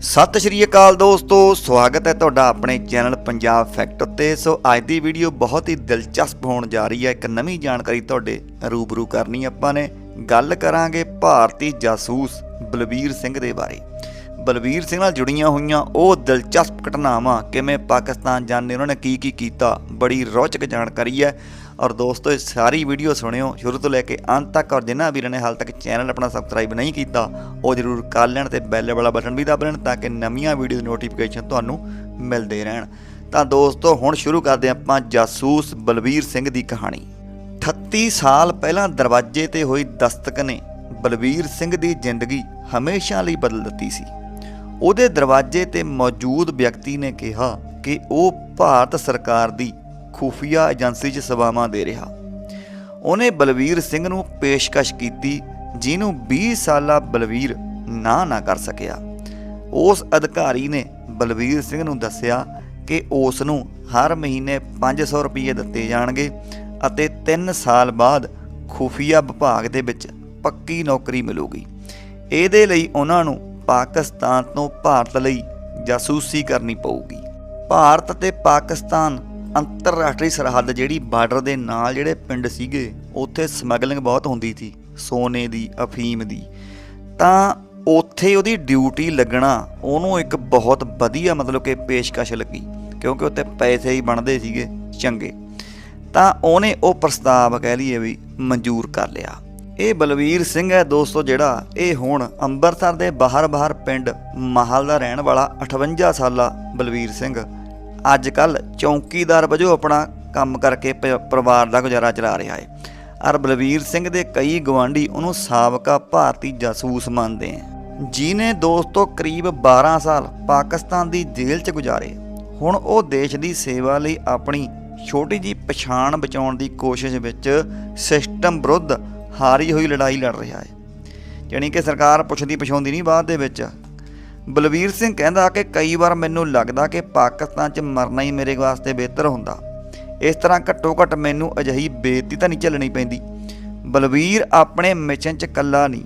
ਸਤਿ ਸ਼੍ਰੀ ਅਕਾਲ ਦੋਸਤੋ, ਸਵਾਗਤ ਹੈ ਤੁਹਾਡਾ ਆਪਣੇ ਚੈਨਲ ਪੰਜਾਬ ਫੈਕਟ ਉੱਤੇ। ਸੋ ਅੱਜ ਦੀ ਵੀਡੀਓ ਬਹੁਤ ਹੀ ਦਿਲਚਸਪ ਹੋਣ ਜਾ ਰਹੀ ਹੈ। ਇੱਕ ਨਵੀਂ ਜਾਣਕਾਰੀ ਤੁਹਾਡੇ ਰੂਬਰੂ ਕਰਨੀ ਆਪਾਂ ਨੇ। ਗੱਲ ਕਰਾਂਗੇ ਭਾਰਤੀ ਜਾਸੂਸ ਬਲਬੀਰ ਸਿੰਘ ਦੇ ਬਾਰੇ। ਬਲਬੀਰ ਸਿੰਘ ਨਾਲ ਜੁੜੀਆਂ ਹੋਈਆਂ ਉਹ ਦਿਲਚਸਪ ਘਟਨਾਵਾਂ, ਕਿਵੇਂ ਪਾਕਿਸਤਾਨ ਜਾਂਦੇ ਉਹਨਾਂ ਨੇ ਕੀ ਕੀ ਕੀਤਾ, ਬੜੀ ਰੌਚਕ ਜਾਣਕਾਰੀ ਹੈ। ਔਰ ਦੋਸਤੋ, ਇਹ ਸਾਰੀ ਵੀਡੀਓ ਸੁਣਿਓ, ਸ਼ੁਰੂ ਤੋਂ ਲੈ ਕੇ ਅੰਤ ਤੱਕ ਔਰ ਜਿਨ੍ਹਾਂ ਵੀਰਾਂ ਨੇ ਹਾਲ ਤੱਕ ਚੈਨਲ ਆਪਣਾ ਸਬਸਕ੍ਰਾਈਬ ਨਹੀਂ ਕੀਤਾ, ਉਹ ਜਰੂਰ ਕਰ ਲੈਣ ਤੇ ਬੈਲ ਵਾਲਾ ਬਟਨ ਵੀ ਦਬ ਲੈਣ ਤਾਂ ਕਿ ਨਵੀਆਂ ਵੀਡੀਓ ਦੀ ਨੋਟੀਫਿਕੇਸ਼ਨ ਤੁਹਾਨੂੰ ਮਿਲਦੇ ਰਹਿਣ। ਤਾਂ ਦੋਸਤੋ, ਹੁਣ ਸ਼ੁਰੂ ਕਰਦੇ ਹਾਂ ਆਪਾਂ ਜਾਸੂਸ ਬਲਬੀਰ ਸਿੰਘ ਦੀ ਕਹਾਣੀ। 38 ਸਾਲ ਪਹਿਲਾਂ ਦਰਵਾਜ਼ੇ ਤੇ ਹੋਈ ਦਸਤਕ ਨੇ ਬਲਬੀਰ ਸਿੰਘ ਦੀ ਜ਼ਿੰਦਗੀ ਹਮੇਸ਼ਾ ਲਈ ਬਦਲ ਦਿੱਤੀ ਸੀ। ਉਹਦੇ ਦਰਵਾਜ਼ੇ ਤੇ ਮੌਜੂਦ ਵਿਅਕਤੀ ਨੇ ਕਿਹਾ ਕਿ ਉਹ ਭਾਰਤ ਸਰਕਾਰ ਦੀ ਖੁਫੀਆ ਏਜੰਸੀ 'ਚ ਸੇਵਾਵਾਂ ਦੇ ਰਿਹਾ। ਉਹਨੇ ਬਲਵੀਰ ਸਿੰਘ ਨੂੰ ਪੇਸ਼ਕਸ਼ ਕੀਤੀ, ਜਿਹਨੂੰ 20 ਸਾਲਾ ਬਲਵੀਰ ਨਾ ਨਾ ਕਰ ਸਕਿਆ। ਉਸ ਅਧਿਕਾਰੀ ਨੇ ਬਲਵੀਰ ਸਿੰਘ ਨੂੰ ਦੱਸਿਆ ਕਿ ਉਸ ਨੂੰ ਹਰ ਮਹੀਨੇ 500 ਰੁਪਏ ਦਿੱਤੇ ਜਾਣਗੇ ਅਤੇ 3 ਸਾਲ ਬਾਅਦ ਖੁਫੀਆ ਵਿਭਾਗ ਦੇ ਵਿੱਚ ਪੱਕੀ ਨੌਕਰੀ ਮਿਲੂਗੀ। ਇਹਦੇ ਲਈ ਉਹਨਾਂ ਨੂੰ ਪਾਕਿਸਤਾਨ ਤੋਂ ਭਾਰਤ ਲਈ ਜਾਸੂਸੀ ਕਰਨੀ ਪਊਗੀ। ਭਾਰਤ ਤੇ ਪਾਕਿਸਤਾਨ ਅੰਤਰਰਾਸ਼ਟਰੀ ਸਰਹੱਦ ਜਿਹੜੀ ਬਾਰਡਰ ਦੇ ਨਾਲ ਜਿਹੜੇ ਪਿੰਡ ਸੀਗੇ, ਉੱਥੇ ਸਮਗਲਿੰਗ ਬਹੁਤ ਹੁੰਦੀ ਸੀ, ਸੋਨੇ ਦੀ, ਅਫੀਮ ਦੀ। ਤਾਂ ਉੱਥੇ ਉਹਦੀ ਡਿਊਟੀ ਲੱਗਣਾ, ਉਹਨੂੰ ਇੱਕ ਬਹੁਤ ਵਧੀਆ ਮਤਲਬ ਕਿ ਪੇਸ਼ਕਸ਼ ਲੱਗੀ, ਕਿਉਂਕਿ ਉੱਥੇ ਪੈਸੇ ਹੀ ਬਣਦੇ ਸੀਗੇ, ਚੰਗੇ। ਤਾਂ ਉਹਨੇ ਉਹ ਪ੍ਰਸਤਾਵ ਕਹਿ ਲਈਏ ਵੀ ਮਨਜ਼ੂਰ ਕਰ ਲਿਆ। ਇਹ ਬਲਵੀਰ ਸਿੰਘ ਹੈ ਦੋਸਤੋ ਜਿਹੜਾ, ਇਹ ਹੁਣ ਅੰਮ੍ਰਿਤਸਰ ਦੇ ਬਾਹਰ-ਬਾਹਰ ਪਿੰਡ ਮਾਹਲ ਦਾ ਰਹਿਣ ਵਾਲਾ 58 ਸਾਲਾ ਬਲਵੀਰ ਸਿੰਘ। ਅੱਜ ਕੱਲ ਚੌਂਕੀਦਾਰ ਵਜੋਂ ਆਪਣਾ ਕੰਮ ਕਰਕੇ ਪ- ਪਰਿਵਾਰ ਦਾ ਗੁਜ਼ਾਰਾ ਚਲਾ ਰਿਹਾ ਹੈ। ਅਰ ਬਲਵੀਰ ਸਿੰਘ ਦੇ ਕਈ ਗਵਾਂਢੀ ਉਹਨੂੰ ਸਾਬਕਾ ਭਾਰਤੀ ਜਾਸੂਸ ਮੰਨਦੇ ਹਨ ਜਿਨੇ ਦੋਸਤੋ ਕਰੀਬ 12 ਸਾਲ ਪਾਕਿਸਤਾਨ ਦੀ ਜੇਲ੍ਹ 'ਚ ਗੁਜ਼ਾਰੇ, ਹੁਣ ਉਹ ਦੇਸ਼ ਦੀ ਸੇਵਾ ਲਈ ਆਪਣੀ ਛੋਟੀ ਜੀ ਪਛਾਣ ਬਚਾਉਣ ਦੀ ਕੋਸ਼ਿਸ਼ ਵਿੱਚ ਸਿਸਟਮ ਵਿਰੁੱਧ ਹਾਰੀ ਹੋਈ ਲੜਾਈ ਲੜ ਰਿਹਾ ਹੈ। ਜਾਣੀ ਕਿ ਸਰਕਾਰ ਪੁੱਛਦੀ ਪਛਾਉਂਦੀ ਨਹੀਂ ਬਾਅਦ ਦੇ ਵਿੱਚ। ਬਲਵੀਰ ਸਿੰਘ ਕਹਿੰਦਾ ਕਿ ਕਈ ਵਾਰ ਮੈਨੂੰ ਲੱਗਦਾ ਕਿ ਪਾਕਿਸਤਾਨ 'ਚ ਮਰਨਾ ਹੀ ਮੇਰੇ ਵਾਸਤੇ ਬਿਹਤਰ ਹੁੰਦਾ। ਇਸ ਤਰ੍ਹਾਂ ਘੱਟੋ ਘੱਟ ਮੈਨੂੰ ਅਜਿਹੀ ਬੇਇੱਜ਼ਤੀ ਤਾਂ ਨਹੀਂ ਝੱਲਣੀ ਪੈਂਦੀ। ਬਲਵੀਰ ਆਪਣੇ ਮਿਸ਼ਨ 'ਚ ਇਕੱਲਾ ਨਹੀਂ,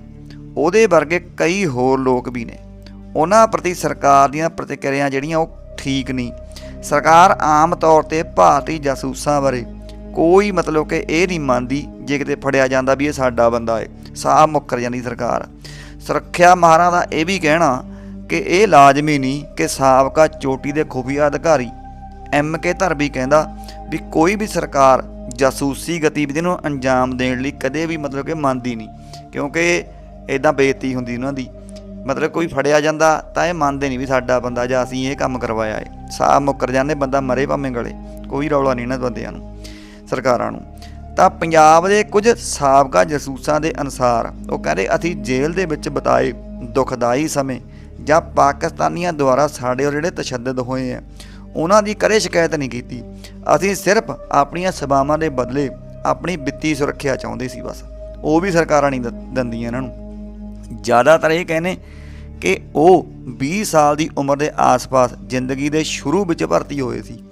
ਉਹਦੇ ਵਰਗੇ ਕਈ ਹੋਰ ਲੋਕ ਵੀ ਨੇ। ਉਹਨਾਂ ਪ੍ਰਤੀ ਸਰਕਾਰ ਦੀਆਂ ਪ੍ਰਤੀਕਿਰਿਆ ਜਿਹੜੀਆਂ ਉਹ ਠੀਕ ਨਹੀਂ। ਸਰਕਾਰ ਆਮ ਤੌਰ ਤੇ ਭਾਰਤੀ ਜਾਸੂਸਾਂ ਬਾਰੇ ਕੋਈ ਮਤਲਬ ਕਿ ਇਹ ਨਹੀਂ ਮੰਨਦੀ ਜੇ ਕਿਤੇ ਫੜਿਆ ਜਾਂਦਾ ਵੀ ਇਹ ਸਾਡਾ ਬੰਦਾ ਹੈ ਸਾਹ ਮੁੱਕਰ ਜਾਂਦੀ ਸਰਕਾਰ। ਸੁਰੱਖਿਆ ਮਾਹਰਾਂ ਦਾ ਇਹ ਵੀ ਕਹਿਣਾ ਕਿ ਇਹ ਲਾਜ਼ਮੀ ਨਹੀਂ ਕਿ ਸਾਬਕਾ ਚੋਟੀ ਦੇ ਖੁਫੀਆ ਅਧਿਕਾਰੀ ਐਮ ਕੇ ਧਰਬੀ ਕਹਿੰਦਾ ਵੀ ਕੋਈ ਵੀ ਸਰਕਾਰ ਜਾਸੂਸੀ ਗਤੀਵਿਧੀ ਨੂੰ ਅੰਜਾਮ ਦੇਣ ਲਈ ਕਦੇ ਵੀ ਮਤਲਬ ਕਿ ਮੰਨਦੀ ਨਹੀਂ, ਕਿਉਂਕਿ ਇਦਾਂ ਬੇਇੱਜ਼ਤੀ ਹੁੰਦੀ ਉਹਨਾਂ ਦੀ। ਮਤਲਬ ਕੋਈ ਫੜਿਆ ਜਾਂਦਾ ਤਾਂ ਇਹ ਮੰਨਦੇ ਨਹੀਂ ਵੀ ਸਾਡਾ ਬੰਦਾ ਜਾਂ ਅਸੀਂ ਇਹ ਕੰਮ ਕਰਵਾਇਆ ਹੈ ਸਾਹ ਮੁੱਕਰ ਜਾਂਦੇ, ਬੰਦਾ ਮਰੇ ਭਾਵੇਂ ਗਲੇ, ਕੋਈ ਰੌਲਾ ਨਹੀਂ ਇਹਨਾਂ ਬੰਦਿਆਂ ਨੂੰ, ਸਰਕਾਰਾਂ ਨੂੰ। ਤਾਂ ਪੰਜਾਬ ਦੇ ਕੁਝ ਸਾਬਕਾ ਜਾਸੂਸਾਂ ਦੇ ਅਨਸਾਰ ਉਹ ਕਹਿੰਦੇ, ਅਸੀਂ ਜੇਲ੍ਹ ਦੇ ਵਿੱਚ ਬਿਤਾਏ ਦੁਖਦਾਈ ਸਮੇਂ ਜਾਂ ਪਾਕਿਸਤਾਨੀਆਂ ਦੁਆਰਾ ਸਾਡੇ ਜਿਹੜੇ ਤਸ਼ੱਦਦ ਹੋਏ ਆ ਉਹਨਾਂ ਦੀ ਕਦੇ ਸ਼ਿਕਾਇਤ ਨਹੀਂ ਕੀਤੀ। ਅਸੀਂ ਸਿਰਫ ਆਪਣੀਆਂ ਸੇਵਾਵਾਂ ਦੇ ਬਦਲੇ ਆਪਣੀ ਵਿੱਤੀ ਸੁਰੱਖਿਆ ਚਾਹੁੰਦੇ ਸੀ ਬਸ। ਉਹ ਵੀ ਸਰਕਾਰਾਂ ਨਹੀਂ ਦਿੰਦੀਆਂ ਇਹਨਾਂ ਨੂੰ। ਜ਼ਿਆਦਾਤਰ ਇਹ ਕਹਿੰਦੇ ਕਿ ਉਹ 20 ਸਾਲ ਦੀ ਉਮਰ ਦੇ ਆਸ-ਪਾਸ ਜ਼ਿੰਦਗੀ ਦੇ ਸ਼ੁਰੂ ਵਿੱਚ ਭਰਤੀ ਹੋਏ ਸੀ।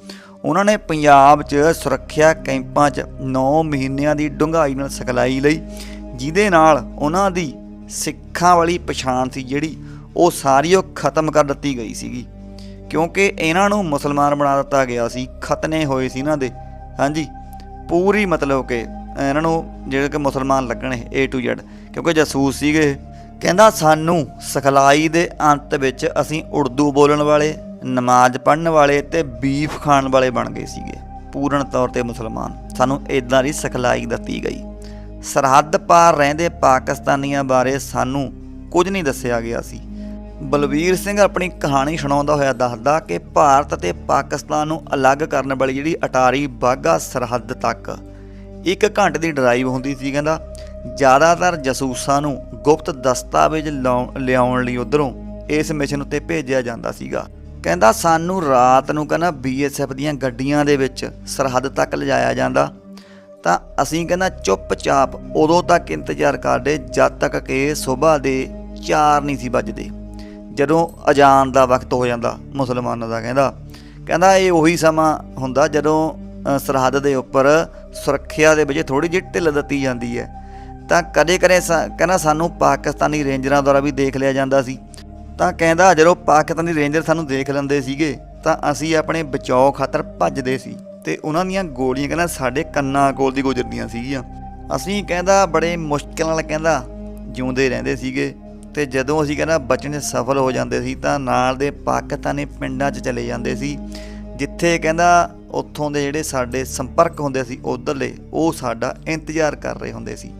ਉਹਨਾਂ ਨੇ ਪੰਜਾਬ 'ਚ ਸੁਰੱਖਿਆ ਕੈਂਪਾਂ 'ਚ 9 ਮਹੀਨਿਆਂ ਦੀ ਡੂੰਘਾਈ ਨਾਲ ਸਿਖਲਾਈ ਲਈ, ਜਿਹਦੇ ਨਾਲ ਉਹਨਾਂ ਦੀ ਸਿੱਖਾਂ ਵਾਲੀ ਪਛਾਣ ਸੀ ਜਿਹੜੀ ਉਹ ਸਾਰੀ ਉਹ ਖਤਮ ਕਰ ਦਿੱਤੀ ਗਈ ਸੀਗੀ। ਕਿਉਂਕਿ ਇਹਨਾਂ ਨੂੰ ਮੁਸਲਮਾਨ ਬਣਾ ਦਿੱਤਾ ਗਿਆ ਸੀ, ਖਤਨੇ ਹੋਏ ਸੀ ਇਹਨਾਂ ਦੇ। ਹਾਂਜੀ, ਪੂਰੀ ਮਤਲਬ ਕਿ ਇਹਨਾਂ ਨੂੰ ਜਿਹੜੇ ਕਿ ਮੁਸਲਮਾਨ ਲੱਗਣੇ A to Z, ਕਿਉਂਕਿ ਜਾਸੂਸ ਸੀਗੇ ਕਹਿੰਦਾ, ਸਾਨੂੰ ਸਿਖਲਾਈ ਦੇ ਅੰਤ ਵਿੱਚ ਅਸੀਂ ਉਰਦੂ ਬੋਲਣ ਵਾਲੇ, ਨਮਾਜ਼ ਪੜ੍ਹਨ ਵਾਲੇ ਤੇ ਬੀਫ ਖਾਣ ਵਾਲੇ ਬਣ ਗਏ ਸੀਗੇ, ਪੂਰਨ ਤੌਰ ਤੇ ਮੁਸਲਮਾਨ। ਸਾਨੂੰ ਇਦਾਂ ਦੀ ਸਿਖਲਾਈ ਦਿੱਤੀ ਗਈ। ਸਰਹੱਦ ਪਾਰ ਰਹਿੰਦੇ ਪਾਕਿਸਤਾਨੀਆਂ ਬਾਰੇ ਸਾਨੂੰ ਕੁਝ ਨਹੀਂ ਦੱਸਿਆ ਗਿਆ ਸੀ। ਬਲਵੀਰ ਸਿੰਘ ਆਪਣੀ ਕਹਾਣੀ ਸੁਣਾਉਂਦਾ ਹੋਇਆ ਦੱਸਦਾ ਕਿ ਭਾਰਤ ਅਤੇ ਪਾਕਿਸਤਾਨ ਨੂੰ ਅਲੱਗ ਕਰਨ ਵਾਲੀ ਜਿਹੜੀ ਅਟਾਰੀ ਬਾਗਾ ਸਰਹੱਦ ਤੱਕ ਇੱਕ ਘੰਟੇ ਦੀ ਡਰਾਈਵ ਹੁੰਦੀ ਸੀ, ਕਹਿੰਦਾ, ਜ਼ਿਆਦਾਤਰ ਜਸੂਸਾਂ ਨੂੰ ਗੁਪਤ ਦਸਤਾਵੇਜ਼ ਲਾਉ- ਲਿਆਉਣ ਲਈ ਉਧਰੋਂ ਇਸ ਮਿਸ਼ਨ ਉੱਤੇ ਭੇਜਿਆ ਜਾਂਦਾ ਸੀਗਾ। ਕਹਿੰਦਾ, ਸਾਨੂੰ ਰਾਤ ਨੂੰ ਕਹਿੰਦਾ ਬੀਐਸਐਫ ਦੀਆਂ ਗੱਡੀਆਂ ਦੇ ਵਿੱਚ ਸਰਹੱਦ ਤੱਕ ਲਿਜਾਇਆ ਜਾਂਦਾ। ਤਾਂ ਅਸੀਂ ਕਹਿੰਦਾ ਚੁੱਪਚਾਪ ਉਦੋਂ ਤੱਕ ਇੰਤਜ਼ਾਰ ਕਰਦੇ ਜਦ ਤੱਕ ਕਿ ਸਵੇਰ ਦੇ 4 ਨਹੀਂ ਸੀ ਵੱਜਦੇ। ਜਦੋਂ ਅਜ਼ਾਨ ਦਾ ਵਕਤ ਹੋ ਜਾਂਦਾ, ਮੁਸਲਮਾਨਾਂ ਦਾ ਕਹਿੰਦਾ ਕਹਿੰਦਾ ਇਹ ਉਹੀ ਸਮਾਂ ਹੁੰਦਾ ਜਦੋਂ ਸਰਹੱਦ ਦੇ ਉੱਪਰ ਸੁਰੱਖਿਆ ਦੇ ਵਿੱਚ ਥੋੜੀ ਜਿਹੀ ਢਿੱਲ ਦਿੱਤੀ ਜਾਂਦੀ ਹੈ। ਤਾਂ ਕਦੇ ਕਦੇ ਕਹਿੰਦਾ ਸਾਨੂੰ ਪਾਕਿਸਤਾਨੀ ਰੇਂਜਰਾਂ ਦੁਆਰਾ ਵੀ ਦੇਖ ਲਿਆ ਜਾਂਦਾ ਸੀ। ਤਾਂ ਕਹਿੰਦਾ ਜਦੋਂ ਪਾਕਿਸਤਾਨੀ ਰੇਂਜਰ ਸਾਨੂੰ ਦੇਖ ਲੈਂਦੇ ਸੀਗੇ, ਤਾਂ ਅਸੀਂ ਆਪਣੇ ਬਚਾਓ ਖਾਤਰ ਭੱਜਦੇ ਸੀ ਤੇ ਉਹਨਾਂ ਦੀਆਂ ਗੋਲੀਆਂ ਕਹਿੰਦਾ ਸਾਡੇ ਕੰਨਾਂ ਕੋਲ ਦੀ ਗੁਜ਼ਰਦੀਆਂ ਸੀਗੀਆਂ। ਅਸੀਂ ਕਹਿੰਦਾ ਬੜੇ ਮੁਸ਼ਕਿਲ ਨਾਲ ਕਹਿੰਦਾ ਜਿਉਂਦੇ ਰਹਿੰਦੇ ਸੀਗੇ। ਤੇ ਜਦੋਂ ਅਸੀਂ ਕਹਿੰਦਾ ਬਚਣ 'ਚ ਸਫਲ ਹੋ ਜਾਂਦੇ ਸੀ ਤਾਂ ਨਾਲ ਦੇ ਪਾਕਿਸਤਾਨੀ ਪਿੰਡਾਂ 'ਚ ਚਲੇ ਜਾਂਦੇ ਸੀ, ਜਿੱਥੇ ਕਹਿੰਦਾ ਉੱਥੋਂ ਦੇ ਜਿਹੜੇ ਸਾਡੇ ਸੰਪਰਕ ਹੁੰਦੇ ਸੀ ਉਧਰਲੇ, ਉਹ ਸਾਡਾ ਇੰਤਜ਼ਾਰ ਕਰ ਰਹੇ ਹੁੰਦੇ ਸੀ।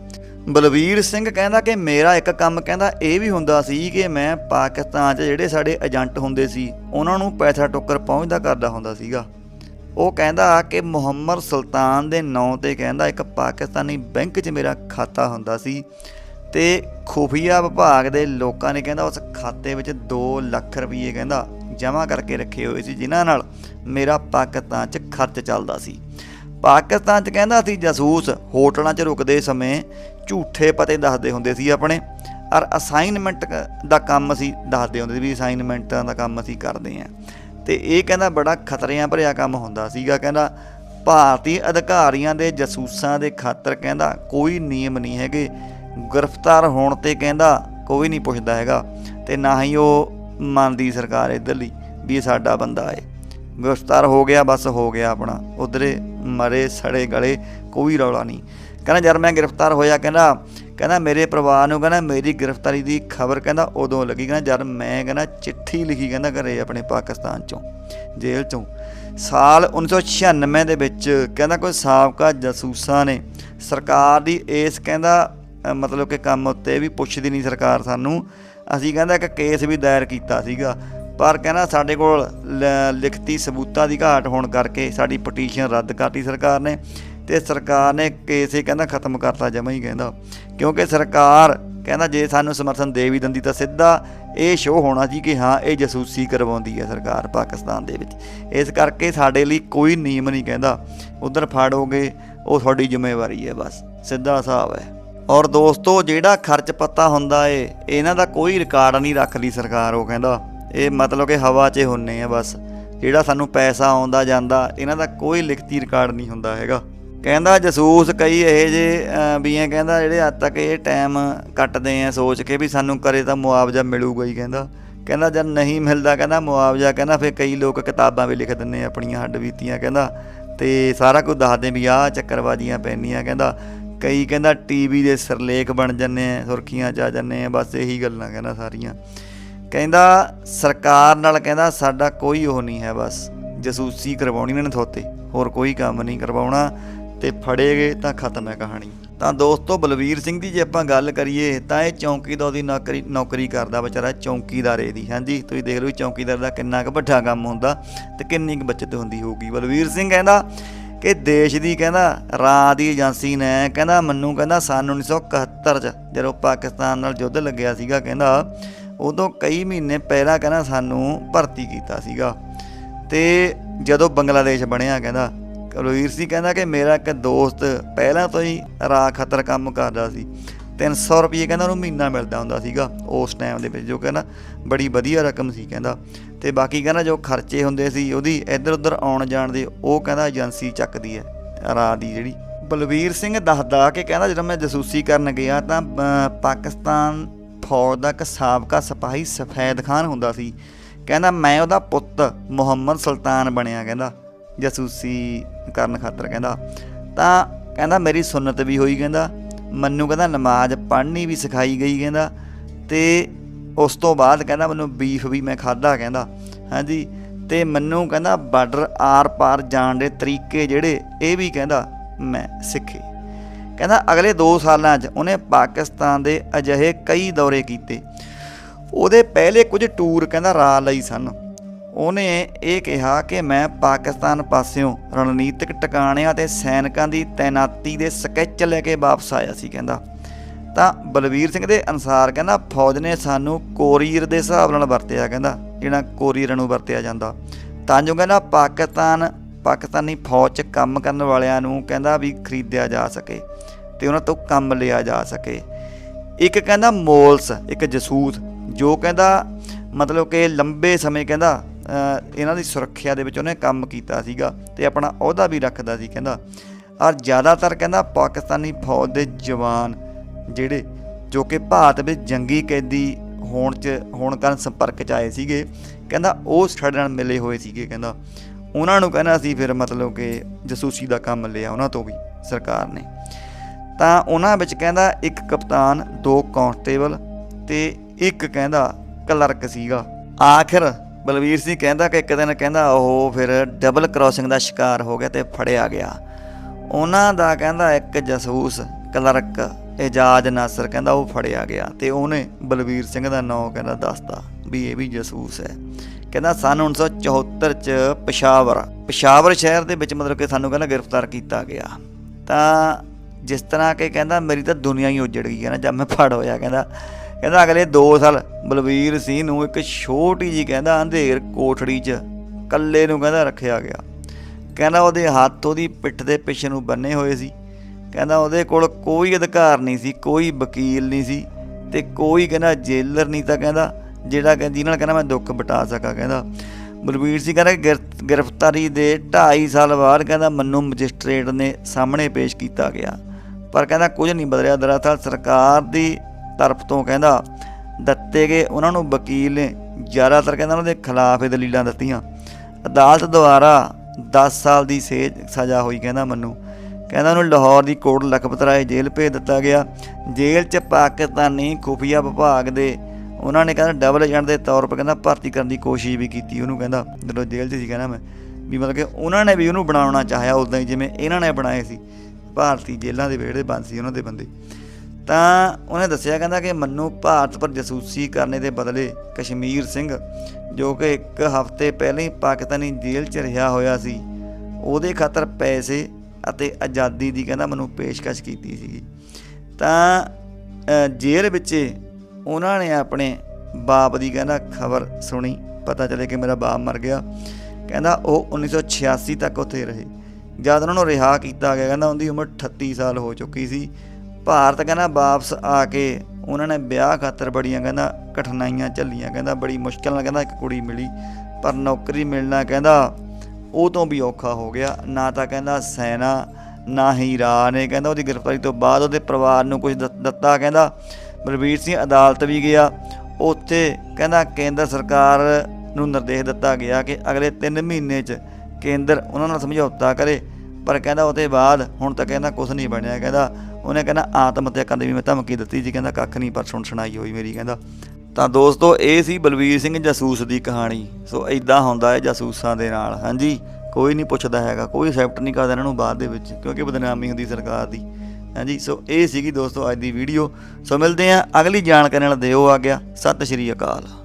ਬਲਵੀਰ ਸਿੰਘ ਕਹਿੰਦਾ ਕਿ ਮੇਰਾ ਇੱਕ ਕੰਮ ਕਹਿੰਦਾ ਇਹ ਵੀ ਹੁੰਦਾ ਸੀ ਕਿ ਮੈਂ ਪਾਕਿਸਤਾਨ 'ਚ ਜਿਹੜੇ ਸਾਡੇ ਏਜੰਟ ਹੁੰਦੇ ਸੀ, ਉਹਨਾਂ ਨੂੰ ਪੈਸਾ ਟੋਕਰ ਪਹੁੰਚਦਾ ਕਰਦਾ ਹੁੰਦਾ ਸੀਗਾ। ਉਹ ਕਹਿੰਦਾ ਕਿ ਮੁਹੰਮਦ ਸੁਲਤਾਨ ਦੇ ਨਾਂ ਤੇ ਕਹਿੰਦਾ ਇੱਕ ਪਾਕਿਸਤਾਨੀ ਬੈਂਕ 'ਚ ਮੇਰਾ ਖਾਤਾ ਹੁੰਦਾ ਸੀ ਤੇ ਖੁਫੀਆ ਵਿਭਾਗ ਦੇ ਲੋਕਾਂ ਨੇ ਕਹਿੰਦਾ ਉਸ ਖਾਤੇ ਵਿੱਚ 2 ਲੱਖ ਰੁਪਏ ਕਹਿੰਦਾ ਜਮ੍ਹਾਂ ਕਰਕੇ ਰੱਖੇ ਹੋਏ ਸੀ, ਜਿਨ੍ਹਾਂ ਨਾਲ ਮੇਰਾ ਪਾਕਿਸਤਾਨ 'ਚ ਖਰਚ ਚੱਲਦਾ ਸੀ। ਪਾਕਿਸਤਾਨ 'ਚ ਕਹਿੰਦਾ ਸੀ, ਜਾਸੂਸ ਹੋਟਲਾਂ 'ਚ ਰੁਕਦੇ ਸਮੇਂ ਝੂਠੇ ਪਤੇ ਦੱਸਦੇ ਹੁੰਦੇ ਸੀ ਆਪਣੇ, ਔਰ ਅਸਾਈਨਮੈਂਟ ਦਾ ਕੰਮ ਅਸੀਂ ਦੱਸਦੇ ਹੁੰਦੇ ਸੀ ਵੀ ਅਸਾਈਨਮੈਂਟਾਂ ਦਾ ਕੰਮ ਅਸੀਂ ਕਰਦੇ ਆਂ ਤੇ ਇਹ ਕਹਿੰਦਾ ਬੜਾ ਖਤਰਿਆਂ ਭਰਿਆ ਕੰਮ ਹੁੰਦਾ ਸੀਗਾ, ਕਹਿੰਦਾ ਭਾਰਤੀ ਅਧਿਕਾਰੀਆਂ ਦੇ ਜਾਸੂਸਾਂ ਦੇ ਖਾਤਰ ਕਹਿੰਦਾ ਕੋਈ ਨਿਯਮ ਨਹੀਂ ਹੈਗੇ ਗ੍ਰਿਫਤਾਰ ਹੋਣ ਤੇ ਕਹਿੰਦਾ ਕੋਈ ਨਹੀਂ ਪੁੱਛਦਾ ਹੈਗਾ ਤੇ ਨਾ ਹੀ ਉਹ ਮੰਨਦੀ ਸਰਕਾਰ ਇਧਰਲੀ ਵੀ ਇਹ ਸਾਡਾ ਬੰਦਾ ਏ ਗ੍ਰਿਫਤਾਰ ਹੋ ਗਿਆ, ਬਸ ਹੋ ਗਿਆ ਆਪਣਾ। ਉਧਰੇ ਮਰੇ, ਸੜੇ ਗਲੇ, ਕੋਈ ਰੌਲਾ ਨਹੀਂ। ਕਹਿੰਦਾ, ਜਦ ਮੈਂ ਗ੍ਰਿਫਤਾਰ ਹੋਇਆ, ਕਹਿੰਦਾ ਕਹਿੰਦਾ, ਮੇਰੇ ਪਰਿਵਾਰ ਨੂੰ, ਕਹਿੰਦਾ, ਮੇਰੀ ਗ੍ਰਿਫਤਾਰੀ ਦੀ ਖਬਰ ਕਹਿੰਦਾ ਉਦੋਂ ਲੱਗੀ। ਕਹਿੰਦਾ, ਜਦ ਮੈਂ ਕਹਿੰਦਾ ਚਿੱਠੀ ਲਿਖੀ ਕਹਿੰਦਾ ਘਰੇ ਆਪਣੇ ਪਾਕਿਸਤਾਨ ਚੋਂ, ਜੇਲ੍ਹ ਚੋਂ। ਸਾਲ 1996 ਦੇ ਵਿੱਚ ਕਹਿੰਦਾ ਕੋਈ ਸਾਬਕਾ ਜਾਸੂਸਾਂ ਨੇ ਸਰਕਾਰ ਦੀ ਇਸ ਕਹਿੰਦਾ ਮਤਲਬ ਕਿ ਕੰਮ ਉੱਤੇ ਵੀ ਪੁੱਛਦੀ ਨਹੀਂ ਸਰਕਾਰ ਸਾਨੂੰ। ਅਸੀਂ ਕਹਿੰਦਾ ਇੱਕ ਕੇਸ ਵੀ ਦਾਇਰ ਕੀਤਾ ਸੀਗਾ, ਪਰ ਕਹਿੰਦਾ ਸਾਡੇ ਕੋਲ ਲ- ਲਿਖਤੀ ਸਬੂਤਾਂ ਦੀ ਘਾਟ ਹੋਣ ਕਰਕੇ ਸਾਡੀ ਪਟੀਸ਼ਨ ਰੱਦ ਕਰਤੀ ਸਰਕਾਰ ਨੇ ਤੇ ਸਰਕਾਰ ਨੇ ਕੇਸ ਹੀ ਕਹਿੰਦਾ ਖਤਮ ਕਰਤਾ, ਜਮਾ ਹੀ ਕਹਿੰਦਾ। ਕਿਉਂਕਿ ਸਰਕਾਰ ਕਹਿੰਦਾ ਜੇ ਸਾਨੂੰ ਸਮਰਥਨ ਦੇ ਵੀ ਦਿੰਦੀ ਤਾਂ ਸਿੱਧਾ ਇਹ ਸ਼ੋਅ ਹੋਣਾ ਸੀ ਕਿ ਹਾਂ, ਇਹ ਜਾਸੂਸੀ ਕਰਵਾਉਂਦੀ ਹੈ ਸਰਕਾਰ ਪਾਕਿਸਤਾਨ ਦੇ ਵਿੱਚ। ਇਸ ਕਰਕੇ ਸਾਡੇ ਲਈ ਕੋਈ ਨਿਯਮ ਨਹੀਂ ਕਹਿੰਦਾ, ਉਧਰ ਫਾੜੋਗੇ ਉਹ ਤੁਹਾਡੀ ਜ਼ਿੰਮੇਵਾਰੀ ਹੈ ਬਸ, ਸਿੱਧਾ ਹਿਸਾਬ ਹੈ। ਔਰ ਦੋਸਤੋ ਜਿਹੜਾ ਖਰਚ ਪੱਤਾ ਹੁੰਦਾ ਏ ਇਹਨਾਂ ਦਾ ਕੋਈ ਰਿਕਾਰਡ ਨਹੀਂ ਰੱਖਦੀ ਸਰਕਾਰ ਉਹ ਕਹਿੰਦਾ। ਇਹ ਮਤਲਬ ਕਿ ਹਵਾ 'ਚ ਹੁੰਨੇ ਆ ਬਸ। ਜਿਹੜਾ ਸਾਨੂੰ ਪੈਸਾ ਆਉਂਦਾ ਜਾਂਦਾ ਇਹਨਾਂ ਦਾ ਕੋਈ ਲਿਖਤੀ ਰਿਕਾਰਡ ਨਹੀਂ ਹੁੰਦਾ ਹੈਗਾ। ਕਹਿੰਦਾ ਜਸੂਸ ਕਈ ਇਹ ਜੇ ਅਹ, ਵੀ ਇਹ ਕਹਿੰਦਾ ਜਿਹੜੇ ਅੱਜ ਤੱਕ ਇਹ ਟਾਈਮ ਕੱਟਦੇ ਆ ਸੋਚ ਕੇ ਵੀ ਸਾਨੂੰ ਕਰੇ ਤਾਂ ਮੁਆਵਜ਼ਾ ਮਿਲੂਗਾ ਹੀ ਕਹਿੰਦਾ। ਕਹਿੰਦਾ ਜਦ ਨਹੀਂ ਮਿਲਦਾ ਕਹਿੰਦਾ ਮੁਆਵਜ਼ਾ ਕਹਿੰਦਾ ਫਿਰ ਕਈ ਲੋਕ ਕਿਤਾਬਾਂ ਵੀ ਲਿਖ ਦਿੰਦੇ ਆਪਣੀਆਂ ਹੱਡ ਬੀਤੀਆਂ ਕਹਿੰਦਾ। ਤੇ ਸਾਰਾ ਕੁਝ ਦੱਸਦੇ ਵੀ ਆਹ ਚੱਕਰਬਾਜ਼ੀਆਂ ਪੈਣੀਆਂ ਕਹਿੰਦਾ। ਕਈ ਕਹਿੰਦਾ ਟੀਵੀ ਦੇ ਸਿਰਲੇਖ ਬਣ ਜੰਨੇ ਆ, ਸੁਰਖੀਆਂ ਚ ਆ ਜੰਨੇ ਆ, ਬਸ ਇਹੀ ਗੱਲਾਂ ਕਹਿੰਦਾ ਸਾਰੀਆਂ। ਕਹਿੰਦਾ ਸਰਕਾਰ ਨਾਲ ਕਹਿੰਦਾ ਸਾਡਾ ਕੋਈ ਉਹ ਨਹੀਂ ਹੈ ਬਸ, ਜਸੂਸੀ ਕਰਵਾਉਣੀ ਇਹਨਾਂ ਨੇ ਥੋਤੇ, ਹੋਰ ਕੋਈ ਕੰਮ ਨਹੀਂ ਕਰਵਾਉਣਾ ਤੇ ਫੜੇ ਗਏ ਤਾਂ ਖਤਮ ਹੈ ਕਹਾਣੀ। ਤਾਂ ਦੋਸਤੋ ਬਲਵੀਰ ਸਿੰਘ ਦੀ ਜੇ ਆਪਾਂ ਗੱਲ ਕਰੀਏ ਤਾਂ ਇਹ ਚੌਂਕੀਦਾਰ ਦੀ ਨੌਕਰੀ ਨੌਕਰੀ ਕਰਦਾ ਵਿਚਾਰਾ ਚੌਂਕੀਦਾਰੇ ਦੀ। ਹਾਂਜੀ, ਤੁਸੀਂ ਦੇਖ ਲਓ ਵੀ ਚੌਂਕੀਦਾਰ ਦਾ ਕਿੰਨਾ ਕੁ ਵੱਡਾ ਕੰਮ ਹੁੰਦਾ ਤੇ ਕਿੰਨੀ ਕੁ ਬਚਤ ਹੁੰਦੀ ਹੋਊਗੀ। ਬਲਵੀਰ ਸਿੰਘ ਕਹਿੰਦਾ ਕਿ ਦੇਸ਼ ਦੀ ਕਹਿੰਦਾ ਰਾਹ ਦੀ ਏਜੰਸੀ ਨੇ ਕਹਿੰਦਾ ਮੈਨੂੰ ਕਹਿੰਦਾ ਸਨ 1971 ਚ ਜਦੋਂ ਪਾਕਿਸਤਾਨ ਨਾਲ ਯੁੱਧ ਲੱਗਿਆ ਸੀਗਾ ਕਹਿੰਦਾ, ਉਦੋਂ ਕਈ ਮਹੀਨੇ ਪਹਿਲਾਂ ਕਹਿੰਦਾ ਸਾਨੂੰ ਭਰਤੀ ਕੀਤਾ ਸੀਗਾ। ਤੇ ਜਦੋਂ ਬੰਗਲਾਦੇਸ਼ ਬਣਿਆ ਕਹਿੰਦਾ, ਕੁਲਵੀਰ ਸੀ ਕਹਿੰਦਾ ਕਿ ਮੇਰਾ ਇੱਕ ਦੋਸਤ ਪਹਿਲਾਂ ਤੋਂ ਹੀ ਰਾਹ ਖਤਰ ਕੰਮ ਕਰਦਾ ਸੀ। 300 ਰੁਪਏ ਕਹਿੰਦਾ ਉਹਨੂੰ ਮਹੀਨਾ ਮਿਲਦਾ ਹੁੰਦਾ ਸੀਗਾ ਉਸ ਟਾਈਮ ਦੇ ਵਿੱਚ, ਜੋ ਕਹਿੰਦਾ ਬੜੀ ਵਧੀਆ ਰਕਮ ਸੀ ਕਹਿੰਦਾ। ਤੇ ਬਾਕੀ ਕਹਿੰਦਾ ਜੋ ਖਰਚੇ ਹੁੰਦੇ ਸੀ, ਉਹਦੀ ਇੱਧਰ ਉੱਧਰ ਆਉਣ ਜਾਣ ਦੇ, ਉਹ ਕਹਿੰਦਾ ਏਜੰਸੀ ਚੱਕਦੀ ਹੈ ਰਾਹ ਦੀ ਜਿਹੜੀ। ਬਲਵੀਰ ਸਿੰਘ ਦੱਸਦਾ ਕਿ ਕਹਿੰਦਾ ਜਦੋਂ ਮੈਂ ਜਸੂਸੀ ਕਰਨ ਗਿਆ ਤਾਂ ਪਾਕਿਸਤਾਨ ਫੌਜ ਦਾ ਇੱਕ ਸਾਬਕਾ ਸਿਪਾਹੀ ਸਫੈਦ ਖਾਨ ਹੁੰਦਾ ਸੀ। ਕਹਿੰਦਾ ਮੈਂ ਉਹਦਾ ਪੁੱਤ ਮੁਹੰਮਦ ਸੁਲਤਾਨ ਬਣਿਆ, ਕਹਿੰਦਾ, ਜਸੂਸੀ ਕਰਨ ਖਾਤਰ ਕਹਿੰਦਾ। ਤਾਂ ਕਹਿੰਦਾ ਮੇਰੀ ਸੁਨਨਤ ਵੀ ਹੋਈ, ਕਹਿੰਦਾ। ਮੈਨੂੰ ਕਹਿੰਦਾ ਨਮਾਜ਼ ਪੜ੍ਹਨੀ ਵੀ ਸਿਖਾਈ ਗਈ, ਕਹਿੰਦਾ। ਤੇ ਉਸ ਤੋਂ ਬਾਅਦ ਕਹਿੰਦਾ ਮੈਨੂੰ ਬੀਫ ਵੀ ਮੈਂ ਖਾਦਾ ਕਹਿੰਦਾ। ਹਾਂਜੀ, ਤੇ ਮੈਨੂੰ ਕਹਿੰਦਾ ਬਾਰਡਰ ਆਰ ਪਾਰ ਜਾਣ ਦੇ ਤਰੀਕੇ ਜਿਹੜੇ ਇਹ ਵੀ ਕਹਿੰਦਾ ਮੈਂ ਸਿੱਖੇ। ਕਹਿੰਦਾ ਅਗਲੇ 2 ਸਾਲਾਂ 'ਚ ਉਹਨੇ ਪਾਕਿਸਤਾਨ ਦੇ ਅਜਿਹੇ ਕਈ ਦੌਰੇ ਕੀਤੇ। ਉਹਦੇ ਪਹਿਲੇ ਕੁਝ ਟੂਰ ਕਹਿੰਦਾ ਰਾਹ ਲਈ ਸਨ। ਉਹਨੇ ਇਹ ਕਿਹਾ ਕਿ ਮੈਂ ਪਾਕਿਸਤਾਨ ਪਾਸਿਓਂ ਰਣਨੀਤਿਕ ਟਿਕਾਣਿਆਂ ਤੇ ਸੈਨਿਕਾਂ ਦੀ ਤੈਨਾਤੀ ਦੇ ਸਕੈਚ ਲੈ ਕੇ ਵਾਪਸ ਆਇਆ ਸੀ ਕਹਿੰਦਾ। ਤਾਂ ਬਲਵੀਰ ਸਿੰਘ ਦੇ ਅਨਸਾਰ ਕਹਿੰਦਾ, ਫੌਜ ਨੇ ਸਾਨੂੰ ਕੋਰੀਅਰ ਦੇ ਹਿਸਾਬ ਨਾਲ ਵਰਤਿਆ, ਕਹਿੰਦਾ, ਜਿਹੜਾ ਕੋਰੀਅਰ ਨੂੰ ਵਰਤਿਆ ਜਾਂਦਾ। ਤਾਂ ਜੋ ਕਹਿੰਦਾ, ਪਾਕਿਸਤਾਨ, ਪਾਕਿਸਤਾਨੀ ਫੌਜ 'ਚ ਕੰਮ ਕਰਨ ਵਾਲਿਆਂ ਨੂੰ ਕਹਿੰਦਾ ਵੀ ਖਰੀਦਿਆ ਜਾ ਸਕੇ ਤੇ ਉਹਨਾਂ ਤੋਂ ਕੰਮ ਲਿਆ ਜਾ ਸਕੇ। ਇੱਕ ਕਹਿੰਦਾ ਮੋਲਸ, ਇੱਕ ਜਸੂਸ, ਜੋ ਕਹਿੰਦਾ, ਮਤਲਬ ਕਿ ਲੰਬੇ ਸਮੇਂ ਕਹਿੰਦਾ ਇਹਨਾਂ ਦੀ ਸੁਰੱਖਿਆ ਦੇ ਵਿੱਚ ਉਹਨੇ ਕੰਮ ਕੀਤਾ ਸੀਗਾ ਤੇ ਆਪਣਾ ਅਹੁਦਾ ਵੀ ਰੱਖਦਾ ਸੀ, ਕਹਿੰਦਾ। ਔਰ ਜ਼ਿਆਦਾਤਰ ਕਹਿੰਦਾ ਪਾਕਿਸਤਾਨੀ ਫੌਜ ਦੇ ਜਵਾਨ ਜਿਹੜੇ ਜੋ ਕਿ ਭਾਰਤ ਵਿੱਚ ਜੰਗੀ ਕੈਦੀ ਹੋਣ ਚ, ਹੋਣ ਕਾਰਨ ਸੰਪਰਕ ਚ ਆਏ ਸੀਗੇ, ਕਹਿੰਦਾ ਉਹ ਸਾਡੇ ਨਾਲ ਮਿਲੇ ਹੋਏ ਸੀਗੇ, ਕਹਿੰਦਾ ਉਹਨਾਂ ਨੂੰ ਕਹਿੰਦਾ ਸੀ ਫਿਰ ਮਤਲਬ ਕਿ ਜਸੂਸੀ ਦਾ ਕੰਮ ਲਿਆ ਉਹਨਾਂ ਤੋਂ ਵੀ, ਸਰਕਾਰ ਨੇ। ਤਾਂ ਉਹਨਾਂ ਵਿੱਚ ਕਹਿੰਦਾ ਇੱਕ ਕਪਤਾਨ, ਦੋ ਕਾਂਸਟੇਬਲ ਤੇ ਇੱਕ ਕਹਿੰਦਾ ਕਲਰਕ ਸੀਗਾ। ਆਖਿਰ ਬਲਵੀਰ ਸਿੰਘ ਕਹਿੰਦਾ ਕਿ ਇੱਕ ਦਿਨ ਕਹਿੰਦਾ ਉਹ ਫਿਰ ਡਬਲ ਕ੍ਰਾਸਿੰਗ ਦਾ ਸ਼ਿਕਾਰ ਹੋ ਗਿਆ ਤੇ ਫੜਿਆ ਗਿਆ। ਉਹਨਾਂ ਦਾ ਕਹਿੰਦਾ ਇੱਕ ਜਸੂਸ ਕਲਰਕ ਇਜਾਜ਼ ਨਾਸਰ ਕਹਿੰਦਾ ਉਹ ਫੜਿਆ ਗਿਆ ਤੇ ਉਹਨੇ ਬਲਵੀਰ ਸਿੰਘ ਦਾ ਨਾਂ ਕਹਿੰਦਾ ਦੱਸਤਾ ਵੀ ਇਹ ਵੀ ਜਸੂਸ ਹੈ। ਕਹਿੰਦਾ ਸਨ 1974 ਚ ਪਸ਼ਾਵਰ ਪਸ਼ਾਵਰ ਸ਼ਹਿਰ ਦੇ ਵਿੱਚ ਮਤਲਬ ਕਿ ਸਾਨੂੰ ਕਹਿੰਦਾ ਗ੍ਰਿਫਤਾਰ ਕੀਤਾ ਗਿਆ। ਤਾਂ ਜਿਸ ਤਰ੍ਹਾਂ ਕਿ ਕਹਿੰਦਾ ਮੇਰੀ ਤਾਂ ਦੁਨੀਆ ਹੀ ਉਜੜ ਗਈ ਹੈ ਨਾ, ਜਦ ਮੈਂ ਫੜ ਹੋਇਆ ਕਹਿੰਦਾ ਕਹਿੰਦਾ ਅਗਲੇ 2 ਸਾਲ ਬਲਵੀਰ ਸਿੰਘ ਨੂੰ ਇੱਕ ਛੋਟੀ ਜੀ ਕਹਿੰਦਾ ਅੰਧੇਰ ਕੋਠੜੀ 'ਚ ਕੱਲੇ ਨੂੰ ਕਹਿੰਦਾ ਰੱਖਿਆ ਗਿਆ। ਕਹਿੰਦਾ ਉਹਦੇ ਹੱਥ ਉਹਦੀ ਪਿੱਠ ਦੇ ਪਿੱਛੇ ਨੂੰ ਬੰਨੇ ਹੋਏ ਸੀ। ਕਹਿੰਦਾ ਉਹਦੇ ਕੋਲ ਕੋਈ ਅਧਿਕਾਰ ਨਹੀਂ ਸੀ, ਕੋਈ ਵਕੀਲ ਨਹੀਂ ਸੀ ਤੇ ਕੋਈ ਕਹਿੰਦਾ ਜੇਲਰ ਨਹੀਂ ਤਾਂ ਕਹਿੰਦਾ ਜਿਹੜਾ ਕਿ ਜਿਹਨਾਂ ਨਾਲ ਕਹਿੰਦਾ ਮੈਂ ਦੁੱਖ ਬਟਾ ਸਕਾਂ ਕਹਿੰਦਾ। ਬਲਵੀਰ ਸਿੰਘ ਕਹਿੰਦਾ ਗਿਰ- ਗ੍ਰਿਫਤਾਰੀ ਦੇ 2.5 ਸਾਲ ਬਾਅਦ ਕਹਿੰਦਾ ਮੈਨੂੰ ਮੈਜਿਸਟ੍ਰੇਟ ਨੇ ਸਾਹਮਣੇ ਪੇਸ਼ ਕੀਤਾ ਗਿਆ। ਪਰ ਕਹਿੰਦਾ ਕੁਝ ਨਹੀਂ ਬਦਲਿਆ। ਦਰਅਸਲ ਸਰਕਾਰ ਦੀ ਤਰਫ ਤੋਂ ਕਹਿੰਦਾ ਦਿੱਤੇ ਗਏ ਉਹਨਾਂ ਨੂੰ ਵਕੀਲ ਨੇ ਜ਼ਿਆਦਾਤਰ ਕਹਿੰਦਾ ਉਹਨਾਂ ਦੇ ਖਿਲਾਫ ਇਹ ਦਲੀਲਾਂ ਦਿੱਤੀਆਂ। ਅਦਾਲਤ ਦੁਆਰਾ 10 ਸਾਲ ਦੀ ਸੇਜ ਸਜ਼ਾ ਹੋਈ ਕਹਿੰਦਾ ਮੈਨੂੰ। ਕਹਿੰਦਾ ਉਹਨੂੰ ਲਾਹੌਰ ਦੀ ਕੋਟ ਲਖਪਤ ਰਾਏ ਜੇਲ੍ਹ ਭੇਜ ਦਿੱਤਾ ਗਿਆ। ਜੇਲ੍ਹ 'ਚ ਪਾਕਿਸਤਾਨੀ ਖੁਫੀਆ ਵਿਭਾਗ ਦੇ ਉਹਨਾਂ ਨੇ ਕਹਿੰਦਾ ਡਬਲ ਏਜੰਟ ਦੇ ਤੌਰ 'ਤੇ ਕਹਿੰਦਾ ਭਰਤੀ ਕਰਨ ਦੀ ਕੋਸ਼ਿਸ਼ ਵੀ ਕੀਤੀ। ਉਹਨੂੰ ਕਹਿੰਦਾ ਜਦੋਂ ਜੇਲ੍ਹ 'ਚ ਸੀ ਕਹਿੰਦਾ ਮੈਂ ਵੀ ਮਤਲਬ ਕਿ ਉਹਨਾਂ ਨੇ ਵੀ ਉਹਨੂੰ ਬਣਾਉਣਾ ਚਾਹਿਆ ਉਦਾਂ ਹੀ ਜਿਵੇਂ ਇਹਨਾਂ ਨੇ ਬਣਾਏ ਸੀ। ਭਾਰਤੀ ਜੇਲ੍ਹਾਂ ਦੇ ਵਿਹੜੇ ਬੰਦ ਸੀ ਉਹਨਾਂ ਦੇ ਬੰਦੇ। ਤਾਂ ਉਹਨੇ ਦੱਸਿਆ ਕਹਿੰਦਾ ਕਿ ਮੰਨੂ ਭਾਰਤ ਪਰ ਜਸੂਸੀ ਕਰਨੇ ਦੇ ਬਦਲੇ ਕਸ਼ਮੀਰ ਸਿੰਘ, ਜੋ ਕਿ ਇੱਕ ਹਫ਼ਤੇ ਪਹਿਲਾਂ ਹੀ ਪਾਕਿਸਤਾਨੀ ਜੇਲ੍ਹ 'ਚ ਰਿਹਾ ਹੋਇਆ ਸੀ, ਉਹਦੇ ਖਾਤਰ ਪੈਸੇ ਅਤੇ ਆਜ਼ਾਦੀ ਦੀ ਕਹਿੰਦਾ ਮੈਨੂੰ ਪੇਸ਼ਕਸ਼ ਕੀਤੀ ਸੀਗੀ। ਤਾਂ ਜੇਲ੍ਹ ਵਿੱਚ ਉਹਨਾਂ ਨੇ ਆਪਣੇ ਬਾਪ ਦੀ ਕਹਿੰਦਾ ਖਬਰ ਸੁਣੀ। ਪਤਾ ਚੱਲੇ ਕਿ ਮੇਰਾ ਬਾਪ ਮਰ ਗਿਆ। ਕਹਿੰਦਾ ਉਹ 1986 ਤੱਕ ਉੱਥੇ ਰਹੇ। ਜਦ ਉਹਨਾਂ ਨੂੰ ਰਿਹਾ ਕੀਤਾ ਗਿਆ, ਕਹਿੰਦਾ ਉਹਦੀ ਉਮਰ 38 ਸਾਲ ਹੋ ਚੁੱਕੀ ਸੀ। ਭਾਰਤ ਕਹਿੰਦਾ ਵਾਪਸ ਆ ਕੇ ਉਹਨਾਂ ਨੇ ਵਿਆਹ ਖਾਤਰ ਬੜੀਆਂ ਕਹਿੰਦਾ ਕਠਿਨਾਈਆਂ ਝੱਲੀਆਂ। ਕਹਿੰਦਾ ਬੜੀ ਮੁਸ਼ਕਲ ਨਾਲ ਕਹਿੰਦਾ ਇੱਕ ਕੁੜੀ ਮਿਲੀ, ਪਰ ਨੌਕਰੀ ਮਿਲਣਾ ਕਹਿੰਦਾ ਉਹ ਤੋਂ ਵੀ ਔਖਾ ਹੋ ਗਿਆ। ਨਾ ਤਾਂ ਕਹਿੰਦਾ ਸੈਨਾ, ਨਾ ਹੀ ਰਾਹ ਨੇ ਕਹਿੰਦਾ। ਉਹਦੀ ਗ੍ਰਿਫਤਾਰੀ ਤੋਂ ਬਾਅਦ ਉਹਦੇ ਪਰਿਵਾਰ ਨੂੰ ਕੁਝ ਦਿੱ- ਦਿੱਤਾ ਕਹਿੰਦਾ। ਬਲਬੀਰ ਸਿੰਘ ਅਦਾਲਤ ਵੀ ਗਿਆ। ਉੱਥੇ ਕਹਿੰਦਾ ਕੇਂਦਰ ਸਰਕਾਰ ਨੂੰ ਨਿਰਦੇਸ਼ ਦਿੱਤਾ ਗਿਆ ਕਿ ਅਗਲੇ 3 ਮਹੀਨੇ 'ਚ ਕੇਂਦਰ ਉਹਨਾਂ ਨਾਲ ਸਮਝੌਤਾ ਕਰੇ। ਪਰ ਕਹਿੰਦਾ ਉਹਦੇ ਬਾਅਦ ਹੁਣ ਤਾਂ ਕਹਿੰਦਾ ਕੁਝ ਨਹੀਂ ਬਣਿਆ। ਕਹਿੰਦਾ ਉਹਨੇ ਕਹਿੰਦਾ ਆਤਮ ਹੱਤਿਆ ਕਰਨ ਦੀ ਵੀ ਮੈਂ ਧਮਕੀ ਦਿੱਤੀ ਜੀ ਕਹਿੰਦਾ ਕੱਖ ਨਹੀਂ, ਪਰ ਸੁਣ ਸੁਣਾਈ ਹੋਈ ਮੇਰੀ, ਕਹਿੰਦਾ। ਤਾਂ ਦੋਸਤੋ, ਇਹ ਸੀ ਬਲਵੀਰ ਸਿੰਘ ਜਾਸੂਸ ਦੀ ਕਹਾਣੀ। ਸੋ ਇਦਾਂ ਹੁੰਦਾ ਹੈ ਜਾਸੂਸਾਂ ਦੇ ਨਾਲ। ਹਾਂਜੀ, ਕੋਈ ਨਹੀਂ ਪੁੱਛਦਾ ਹੈਗਾ, ਕੋਈ ਐਕਸੈਪਟ ਨਹੀਂ ਕਰਦਾ ਇਹਨਾਂ ਨੂੰ ਬਾਅਦ ਦੇ ਵਿੱਚ, ਕਿਉਂਕਿ ਬਦਨਾਮੀ ਹੁੰਦੀ ਸਰਕਾਰ ਦੀ। ਹਾਂਜੀ, ਸੋ ਇਹ ਸੀਗੀ ਦੋਸਤੋ ਅੱਜ ਦੀ ਵੀਡੀਓ ਸੋ ਮਿਲਦੇ ਹਾਂ, ਅਗਲੀ ਜਾਣਕਾਰੀ ਨਾਲ ਦਿਓ ਆ ਗਿਆ। ਸਤਿ ਸ਼੍ਰੀ ਅਕਾਲ।